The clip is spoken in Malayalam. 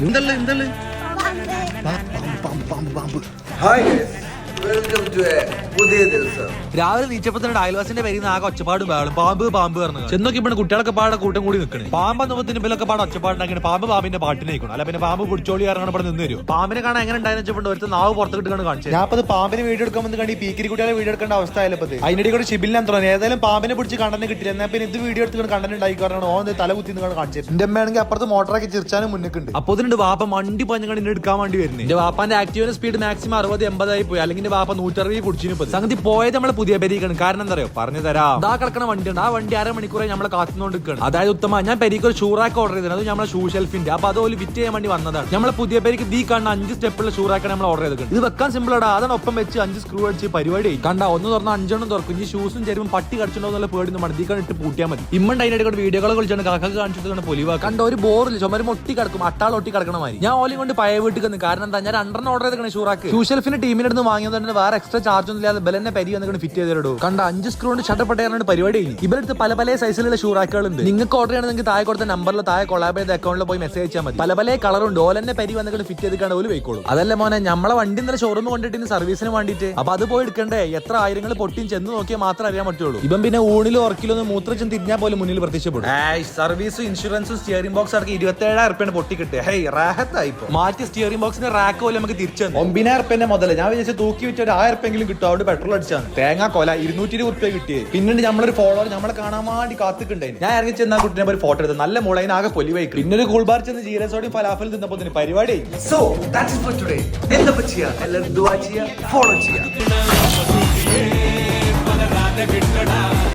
എന്തല്ല എന്തല്ല? ഹായ്. രാവിലെ നീച്ചപ്പോ തന്നെ അയൽവാസിന്റെ പേരിൽ നിന്ന് ആകെ ഒച്ചപ്പാടും ബഹളും. പാമ്പ് പാമ്പ് പറഞ്ഞു ചെന്നൊക്കെ ഇവിടെ കുട്ടികളൊക്കെ പാടെ കൂട്ടം കൂടി നിൽക്കണേ. പാമ്പ് എന്നപ്പത്തിന് ഇവലൊക്കെ പാടെ ഒച്ചപ്പാടുണ്ടാക്കി പാമ്പ് പാമ്പിന്റെ പാട്ടിനെ നിൽക്കണം അല്ല പിന്നെ പാമ്പ് പിടിച്ചോളി ഇറങ്ങണം ഇവിടെ നിന്ന് വരും പാമ്പിനെ കാണാൻ എങ്ങനെ ഉണ്ടായെന്ന് വെച്ചപ്പോൾ ഒരു നാവ് പുറത്ത് കിട്ടുകയാണ് കാണിച്ചത് ഞാൻ അത് പാമ്പിന് വീഡിയോ എടുക്കാൻ വന്ന് കണ്ടി പീക്കിരി കുട്ടികളെ വീഡിയോ എടുക്കേണ്ട അവസ്ഥ ആയാലും ഇപ്പൊ അതിനിടെ കൂടെ ഷിബിലിനെ തുടങ്ങി ഏതായാലും പാമ്പിനെ പിടിച്ച് കണ്ടെന്ന് കിട്ടില്ല. എന്നാ പിന്നെ ഇത് വീഡിയോ എടുത്ത് കണ്ടന്റ് ഉണ്ടാക്കി കാരണം ഓൻ തല കുത്തി കാണിച്ചത് എന്റെ അമ്മയാണെങ്കിൽ അപ്പുറത്ത് മോട്ടറാക്കി ചിരിച്ചാനും മുന്നിട്ടുണ്ട് അപ്പൊ ഇതിന്റെ വാപ്പ മണ്ടി പഞ്ഞങ്ങണ്ട് എടുക്കാൻ വേണ്ടി വരുന്നത് എന്റെ വാപ്പാന്റെ ആക്റ്റീവിന്റെ സ്പീഡ് മാക്സിമം അറുപത് എൺപതായി പോയി. അല്ലെങ്കിൽ എന്റെ വാപ്പ നൂറ്ററുപത് കുടിച്ചിന് പോയി സംഗതി പോയത് നമ്മളെ പുതിയ പെരീക്കാണ്. കാരണം എന്താ പറയുക പറഞ്ഞു തരാം. ഇതാ കിടക്കണ വണ്ടി ഉണ്ട് ആ വണ്ടി അര മണിക്കൂറെ നമ്മളെ കാത്തുന്നോണ്ട് നിൽക്കുകയാണ് അതായത് ഉത്തമ ഞാൻ പെരീക്ക് ഒരു ഷൂറാക്ക് ഓർഡർ ചെയ്തത് അത് നമ്മളെ ഷൂ ഷെൽഫിന്റെ അപ്പൊ അത് ഒരു വിറ്റ് ചെയ്യാൻ വേണ്ടി വന്നതാണ്. നമ്മളെ പുതിയ പേരിക്ക് ദീ കാണുന്ന അഞ്ച് സ്റ്റെപ്പുള്ള ഷൂറാക്കാണ് നമ്മൾ ഓർഡർ ചെയ്തത് ഇത് വെക്കാൻ സിമ്പിൾ ആടാ അതാണ് ഒപ്പം വെച്ച് അഞ്ച് സ്ക്രൂ അടിച്ച് പരിപാടി. കണ്ട ഒന്ന് തുറന്ന അഞ്ചെണ്ണം തുറക്കും. ഈ ഷൂസും ചെരുമ്പോൾ പട്ടി കടിച്ചിട്ടുണ്ടോ എന്നുള്ള പേടി മടത്തിക്കാൻ ഇട്ട് പൂട്ടിയാൽ മതി. ഇമ്മണ്ട് അതിന്റെ കൂടെ വീഡിയോകൾ കളിച്ചാണ് കാക്കക്ക് കാണിച്ചിട്ട് പൊലിവാ കണ്ട ഒരു ബോറിൽ ചുമരും ഒട്ടി കിടക്കും. അട്ടാൾ ഒട്ടി കിടക്കണ മാതിരി. ഞാൻ ഓലി കൊണ്ട് പഴയ വീട്ടിൽ കാരണം എന്താ? ഞാൻ രണ്ടെണ്ണം ഓർഡർ ചെയ്തേക്കണേ ഷൂറാക്ക് ഷൂഷെൽഫിന്റെ ടീമിന്റെ ടീമിനടുന്ന് വാങ്ങിയത് തന്നെ വേറെ എക്സ്ട്രാ ചാർജ് ഒന്നും ഇല്ലാതെ ബലന്നെ പരി വന്നിട്ട് ഫിറ്റ് ചെയ്തിടൂ കണ്ട അഞ്ച് സ്ക്രൂ കൊണ്ട് ഷട്ടപ്പെട്ടയാണ് പരിപാടി കഴിഞ്ഞു ഇവരടുത്ത് പല പല സൈസിലുള്ള ഷൂറാക്കുകളുണ്ട് നിങ്ങൾക്ക് ഓർഡർ നിങ്ങൾക്ക് താഴെ കൊടുത്ത നമ്പറിൽ താഴെ കൊളാബ് ചെയ്ത അക്കൗണ്ടിൽ പോയി മെസ്സേജ് അയച്ചാൽ മതി. പല പല കളറുണ്ട് ഓലെന്നെ പരി വന്നിട്ട് ഫിറ്റ് ചെയ്ത് ഓൽ വെയ്ക്കോളൂ അതല്ല മോനെ നമ്മളെ വണ്ടി ഇന്നലെ ഷോറൂം കൊണ്ടിട്ട് സർവീസിന് വേണ്ടിയിട്ട്. അപ്പൊ അത് പോയി എടുക്കണ്ടേ? എത്ര ആയിരങ്ങൾ പൊട്ടിയും ചെന്ന് നോക്കിയാൽ മാത്രം അറിയാൻ പറ്റുള്ളൂ. ഇപ്പം പിന്നെ ഊണിലും ഉറക്കിലൊന്നും മൂത്രച്ചും തിരിഞ്ഞാൽ പോലും മുന്നിൽ പ്രത്യക്ഷപ്പെടും. സർവീസും ഇൻഷുറൻസും സ്റ്റിയറിംഗ് ബോക്സ് അടക്കം ഇരുപത്തേഴായിരം റുപ്യ റുപ്യാണ് പൊട്ടി കിട്ടുക ഹേ റാഹത്തായി മാറ്റി സ്റ്റിയറിംഗ് ബോക്സിന്റെ റാക്ക് പോലും നമുക്ക് തിരിച്ചു ഒമ്പതിനായിരം റുപ്യന്റെ മുതൽ ഞാൻ വിചാരിച്ചു തൂക്കി വെച്ച ഒരു ആയിരം റുപ്യെങ്കിലും കിട്ടും. അവിടെ പെട്രോൾ അടിച്ചാണ്. തേങ്ങാ കൊല ഇരുന്നൂറ്റി ഇരുപത് റുപ്യ കിട്ടിയത് പിന്നീട് നമ്മളൊരു ഫോളോവർ നമ്മളെ കാണാൻ വേണ്ടി കാത്തിക്കുണ്ടായി ഞാൻ ഇറങ്ങി ചെന്ന കുട്ടിനെ ഒരു ഫോട്ടോ എടുത്തു നല്ല മുളയിന് ആകെ പൊലിവൈക്ക് പിന്നെ ഒരു കൂൾബാർ ചെന്ന് ജീരസോടെയും ഫലാഫൽ തിന്നപ്പോ ഇതിന് പരിപാടി. സോ ദാറ്റ്സ് ഫോർ ടുഡേ എന്താ ചെയ്യാ? എല്ലാവരും ഫോളോ ചെയ്യാ.